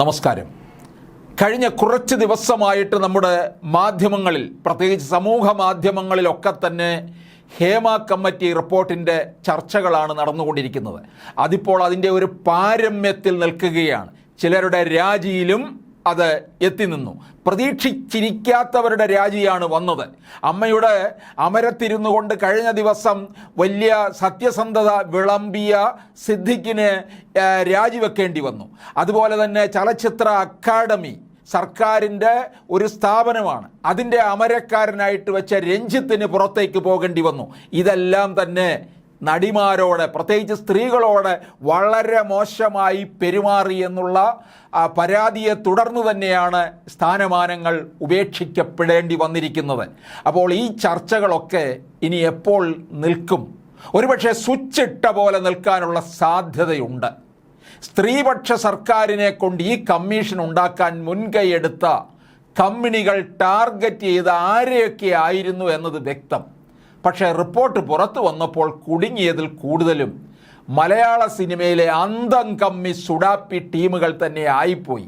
നമസ്കാരം. കഴിഞ്ഞ കുറച്ച് ദിവസമായിട്ട് നമ്മുടെ മാധ്യമങ്ങളിൽ പ്രത്യേകിച്ച് സമൂഹ മാധ്യമങ്ങളിലൊക്കെ തന്നെ ഹേമ കമ്മിറ്റി റിപ്പോർട്ടിന്റെ ചർച്ചകളാണ് നടന്നുകൊണ്ടിരിക്കുന്നത്. അതിപ്പോൾ അതിന്റെ ഒരു പാരമ്യത്തിൽ നിൽക്കുകയാണ്. ചിലരുടെ രാജിയിലും അത് എത്തി നിന്നു പ്രതീക്ഷിച്ചിരിക്കാത്തവരുടെ രാജിയാണ് വന്നത്. അമ്മയുടെ അമരത്തിരുന്നു കൊണ്ട് കഴിഞ്ഞ ദിവസം വലിയ സത്യസന്ധത വിളമ്പിയ ആ, രാജിവെക്കേണ്ടി വന്നു. അതുപോലെ തന്നെ ചലച്ചിത്ര അക്കാദമി സർക്കാരിന്റെ ഒരു സ്ഥാപനമാണ്. അതിന്റെ അമരക്കാരനായിട്ട് വെച്ച രഞ്ജിത്തിന് പുറത്തേക്ക് പോകേണ്ടി വന്നു. ഇതെല്ലാം തന്നെ നടിമാരോട് പ്രത്യേകിച്ച് സ്ത്രീകളോട് വളരെ മോശമായി പെരുമാറി എന്നുള്ള പരാതിയെ തുടർന്ന് തന്നെയാണ് സ്ഥാനമാനങ്ങൾ ഉപേക്ഷിക്കപ്പെടേണ്ടി വന്നിരിക്കുന്നത്. അപ്പോൾ ഈ ചർച്ചകളൊക്കെ ഇനി എപ്പോൾ നിൽക്കും? ഒരുപക്ഷെ സ്വിച്ചിട്ട പോലെ നിൽക്കാനുള്ള സാധ്യതയുണ്ട്. സ്ത്രീപക്ഷ സർക്കാരിനെ കൊണ്ട് ഈ കമ്മീഷൻ ഉണ്ടാക്കാൻ മുൻകൈയെടുത്ത കമ്പനികൾ ടാർഗറ്റ് ചെയ്ത് ആരെയൊക്കെ ആയിരുന്നു എന്നത് വ്യക്തം. പക്ഷേ റിപ്പോർട്ട് പുറത്തു വന്നപ്പോൾ കുടുങ്ങിയതിൽ കൂടുതലും മലയാള സിനിമയിലെ അന്തം കമ്മി സുഡാപ്പി ടീമുകൾ തന്നെ ആയിപ്പോയി.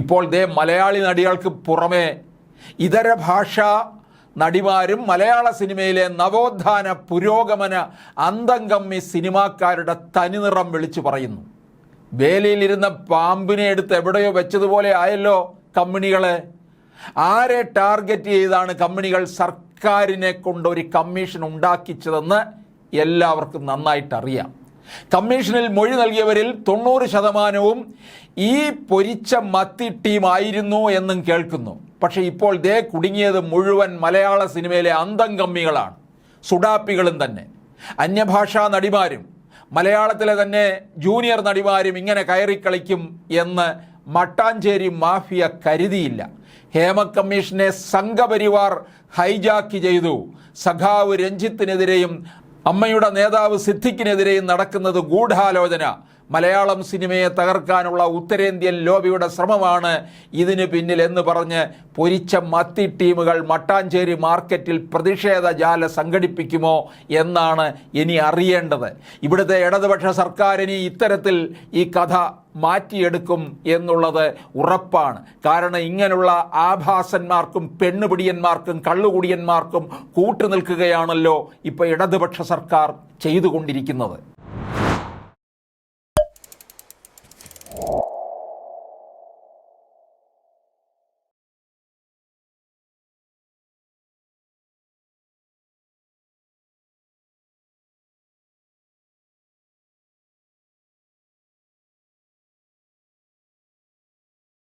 ഇപ്പോൾ ദേ മലയാളി നടികൾക്ക് പുറമേ ഇതര ഭാഷാ നടിമാരും മലയാള സിനിമയിലെ നവോത്ഥാന പുരോഗമന അന്തംകമ്മി സിനിമാക്കാരുടെ തനിനിറം വിളിച്ചു പറയുന്നു. വേലിയിലിരുന്ന പാമ്പിനെ എടുത്ത് എവിടെയോ വെച്ചതുപോലെ ആയല്ലോ കമ്പനികളെ ആരെ ടാർഗറ്റ് ചെയ്താണ് കമ്പനികൾ സർക്കാരിനെ കൊണ്ട് ഒരു കമ്മീഷൻ ഉണ്ടാക്കിച്ചതെന്ന് എല്ലാവർക്കും നന്നായിട്ട് അറിയാം കമ്മീഷനിൽ മൊഴി നൽകിയവരിൽ തൊണ്ണൂറ് ശതമാനവും ഈ പൊരിച്ച മത്തി ടീമായിരുന്നു എന്നും കേൾക്കുന്നു. പക്ഷേ ഇപ്പോൾ ദേ കുടുങ്ങിയത് മുഴുവൻ മലയാള സിനിമയിലെ അന്തം കമ്മികളാണ് സുഡാപ്പികളും തന്നെ. അന്യഭാഷാ നടിമാരും മലയാളത്തിലെ തന്നെ ജൂനിയർ നടിമാരും ഇങ്ങനെ കയറി കളിക്കും എന്ന് മട്ടാഞ്ചേരി മാഫിയ കരുതിയില്ല. ഹേമ കമ്മീഷനെ സംഘപരിവാർ ഹൈജാക്ക് ചെയ്തു. സഖാവ് രഞ്ജിത്തിനെതിരെയും അമ്മയുടെ നേതാവ് സിദ്ധിക്കിനെതിരെയും നടക്കുന്നത് ഗൂഢാലോചന. മലയാളം സിനിമയെ തകർക്കാനുള്ള ഉത്തരേന്ത്യൻ ലോബിയുടെ ശ്രമമാണ് ഇതിന് പിന്നിൽ എന്ന് പറഞ്ഞ് പൊരിച്ച മത്തി ടീമുകൾ മട്ടാഞ്ചേരി മാർക്കറ്റിൽ പ്രതിഷേധ ജാല സംഘടിപ്പിക്കുമോ എന്നാണ് ഇനി അറിയേണ്ടത്. ഇവിടുത്തെ ഇടതുപക്ഷ സർക്കാരിനി ഇത്തരത്തിൽ ഈ കഥ മാറ്റിയെടുക്കും എന്നുള്ളത് ഉറപ്പാണ്. കാരണം ഇങ്ങനെയുള്ള ആഭാസന്മാർക്കും പെണ്ണുപിടിയന്മാർക്കും കള്ളുകുടിയന്മാർക്കും കൂട്ടുനിൽക്കുകയാണല്ലോ ഇപ്പോൾ ഇടതുപക്ഷ സർക്കാർ ചെയ്തുകൊണ്ടിരിക്കുന്നത്.